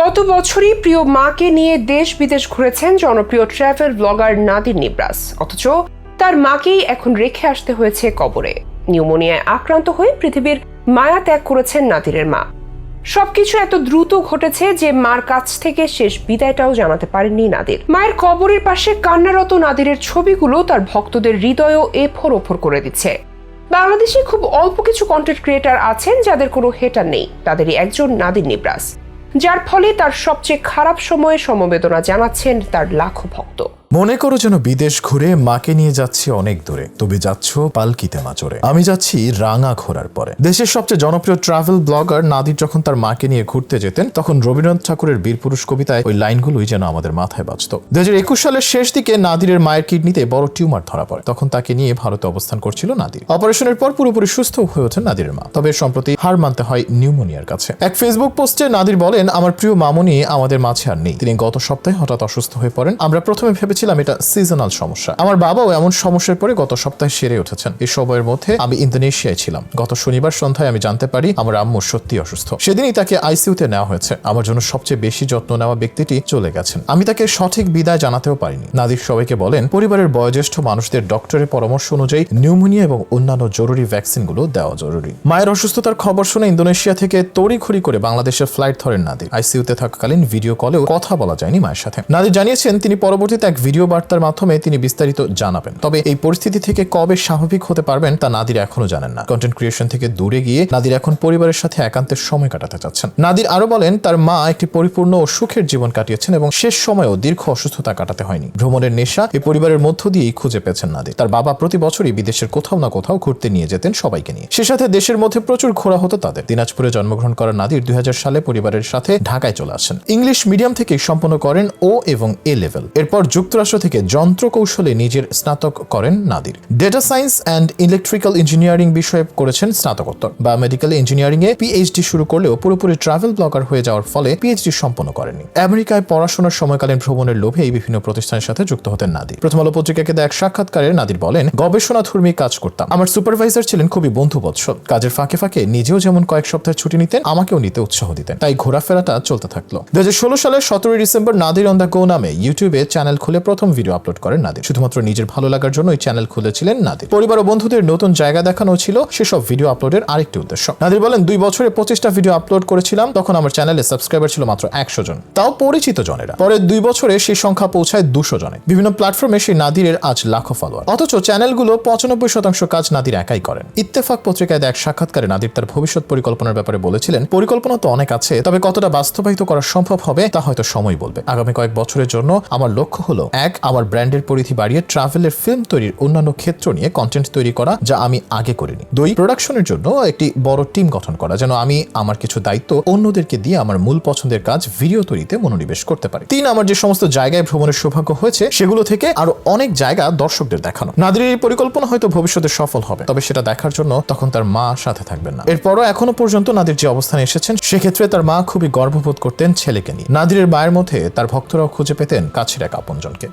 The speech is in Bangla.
গত বছরই প্রিয় মাকে নিয়ে দেশ বিদেশ ঘুরেছেন জনপ্রিয় ট্রাভেল ব্লগার নাদির নিব্রাস। অথচ তার মাকেই এখন রেখে আসতে হয়েছে কবরে। নিউমোনিয়ায় আক্রান্ত হয়ে পৃথিবীর মায়া ত্যাগ করেছেন নাদিরের মা। সবকিছু এত দ্রুত ঘটেছে যে মার কাছ থেকে শেষ বিদায়টাও জানাতে পারেননি নাদির। মায়ের কবরের পাশে কান্নারত নাদিরের ছবিগুলো তার ভক্তদের হৃদয়ও এফোর ওফর করে দিচ্ছে। বাংলাদেশে খুব অল্প কিছু কন্টেন্ট ক্রিয়েটার আছেন যাদের কোনো হেটার নেই। তাদেরই একজন নাদির নিব্রাস। যার ফলে তার সবচেয়ে খারাপ সময়ে সমবেদনা জানাচ্ছেন তার লাখো ভক্ত। মনে করো যেন বিদেশ ঘুরে মাকে নিয়ে যাচ্ছি অনেক দূরে। তবে যাচ্ছ পালকিতে মাচরে। আমি যাচ্ছি রাঙা ঘোরার পরে। দেশের সবচেয়ে জনপ্রিয় ট্রাভেল ব্লগার নাদির যখন তার মাকে নিয়ে ঘুরতে যেতেন, তখন রবীন্দ্রনাথ ঠাকুরের বীরপুরুষ কবিতায় ওই লাইনগুলোই যেন আমাদের মাথায় বাজত। দু একুশ সালের শেষ দিকে নাদিরের মায়ের কিডনিতে বড় টিউমার ধরা পড়ে। তখন তাকে নিয়ে ভারতে অবস্থান করছিল নাদির। অপারেশনের পর পুরোপুরি সুস্থ হয়ে ওঠেন নাদিরের মা। তবে সম্প্রতি হার মানতে হয় নিউমোনিয়ার কাছে। এক ফেসবুক পোস্টে নাদির বলেন, আমার প্রিয় মামনি আমাদের মাঝে আর নেই। তিনি গত সপ্তাহে হঠাৎ অসুস্থ হয়ে পড়েন। আমরা প্রথমে ভেবেছিলাম এটা সিজনাল সমস্যা। আমার বাবাও এমন সমস্যার পরে গত সপ্তাহে সেরে উঠেছেন। এই সময়ের মধ্যে আমি ইন্দোনেশিয়ায় ছিলাম। গত শনিবার সন্ধ্যায় আমি জানতে পারি আমার আম্মু সত্যি অসুস্থ। সেদিনই তাকে আইসিইউতে নেওয়া হয়েছে। আমার জন্য সবচেয়ে বেশি যত্ন নেওয়া ব্যক্তিটি চলে গেছেন। আমি তাকে সঠিক বিদায় জানাতেও পারিনি। নাদির সবাইকে বলেন, পরিবারের বয়োজ্যেষ্ঠ মানুষদের ডক্টরের পরামর্শ অনুযায়ী নিউমোনিয়া এবং অন্যান্য জরুরি ভ্যাকসিনগুলো দেওয়া জরুরি। মায়ের অসুস্থতার খবর শুনে ইন্দোনেশিয়া থেকে তড়িঘড়ি করে বাংলাদেশের ফ্লাইট ধরেন নাদির। আইসিইউতে থাকাকালীন ভিডিও কলেও কথা বলা যায়নি মায়ের সাথে। নাদির জানিয়েছেন, তিনি পরবর্তীতে এক ভিডিও বার্তার মাধ্যমে তিনি বিস্তারিত জানাবেন। তবে এই পরিস্থিতি থেকে কবে স্বাভাবিক হতে পারবেন তা নাদির এখনও জানেন না। কন্টেন্ট ক্রিয়েশন থেকে দূরে গিয়ে নাদির এখন পরিবারের সাথে একান্তের সময় কাটাতে চাচ্ছেন। নাদির আরও বলেন, তার মা একটি পরিপূর্ণ ও সুখের জীবন কাটিয়েছেন এবং শেষ সময়েও দীর্ঘ অসুস্থতা কাটাতে হয়নি। ভ্রমণের নেশা এই পরিবারের মধ্য দিয়েই খুঁজে পেয়েছেন নাদির। তার বাবা প্রতি বছরই বিদেশের কোথাও না কোথাও ঘুরতে নিয়ে যেতেন সবাইকে নিয়ে। সে সাথে দেশের মধ্যে প্রচুর ঘোরা হতো তাদের। দিনাজপুরে জন্মগ্রহণ করা নাদির দুই হাজার সালে পরিবারের সাথে ঢাকায় চলে আসেন। ইংলিশ মিডিয়াম থেকে সম্পন্ন করেন ও এবং এ লেভেল এরপর যুক্তরাষ্ট্র থেকে যন্ত্র কৌশলে নিজের স্নাতক করেন Nadir. Data science and electrical engineering বিষয়ে করেছেন স্নাতকোত্তর। বা মেডিকেল ইঞ্জিনিয়ারিং এ পিএইচডি শুরু করলেও পুরোপুরি ট্রাভেল ব্লগার হয়ে যাওয়ার ফলে পিএইচডি সম্পন্ন করেননি। আমেরিকায় পড়াশোনার সময়কালীন ভ্রমণের লোভে এই বিভিন্ন প্রতিষ্ঠানের সাথে যুক্ত হতেন নাদির। প্রথম আলো পত্রিকাকে এক সাক্ষাৎকারে নাদির বলেন, গবেষণাধর্মী কাজ করতাম। আমার সুপারভাইজার ছিলেন খুবই বন্ধুবৎসল কাজের ফাঁকে ফাঁকে নিজেও যেমন কয়েক সপ্তাহের ছুটি নিতেন, আমাকেও নিতে উৎসাহ দিতেন। তাই ঘোরাফেরাটা চলতে থাকল। দু হাজার ষোলো সালের সতেরোই December Nadir on the go নামে ইউটিউবে চ্যানেল খুলে প্রথম ভিডিও আপলোড করেন নাদির। শুধুমাত্র নিজের ভালো লাগার জন্য এই চ্যানেল খুলেছিলেন নাদির। পরিবার ও বন্ধুদের নতুন জায়গা দেখানো ছিল সেসব ভিডিও আপলোডের আরেকটি উদ্দেশ্য। নাদির বলেন, দুই বছরে পঁচিশটা ভিডিও আপলোড করেছিলাম, তখন আমার চ্যানেলে সাবস্ক্রাইবার ছিল মাত্র একশো জন। তাও পরিচিত জনেরা। পরে দুই বছরে সেই সংখ্যা পৌঁছায় দুশো জনে। বিভিন্ন প্ল্যাটফর্মে সেই নাদিরের আজ লাখো ফলোয়ার অথচ চ্যানেলগুলো পঁচানব্বই শতাংশ কাজ নাদির একাই করেন ইত্তেফাক পত্রিকায় এক সাক্ষাৎকারে নাদির তার ভবিষ্যৎ পরিকল্পনার ব্যাপারে বলেছিলেন, পরিকল্পনা তো অনেক আছে, তবে কতটা বাস্তবায়িত করা সম্ভব হবে, তা হয়তো সময় বলবে। আগামী কয়েক বছরের জন্য আমার লক্ষ্য হলো এক, আমার ব্র্যান্ডের পরিধি বাড়িয়ে ট্রাভেলের ফিল্ম তৈরির অন্যান্য ক্ষেত্র নিয়ে কন্টেন্ট তৈরি করা যা আমি আগে করিনি। দুই প্রোডাকশনের জন্য একটি বড় টিম গঠন করা, যেন আমি আমার কিছু দায়িত্ব অন্যদেরকে দিয়ে আমার মূল পছন্দের কাজ ভিডিও তৈরিতে মনোনিবেশ করতে পারি। তিন, আমার যে সমস্ত জায়গায় ভ্রমণের সৌভাগ্য হয়েছে, সেগুলো থেকে আরও অনেক জায়গা দর্শকদের দেখানো। নাদিরের এই পরিকল্পনা হয়তো ভবিষ্যতে সফল হবে, তবে সেটা দেখার জন্য তখন তার মা সাথে থাকবেন না। এরপরও এখনও পর্যন্ত নাদির যে অবস্থানে এসেছেন, সেক্ষেত্রে তার মা খুবই গর্ববোধ করতেন ছেলেকে নিয়ে। নাদিরের মায়ের মধ্যে তার ভক্তরাও খুঁজে পেতেন কাছের এক আপনজনকে।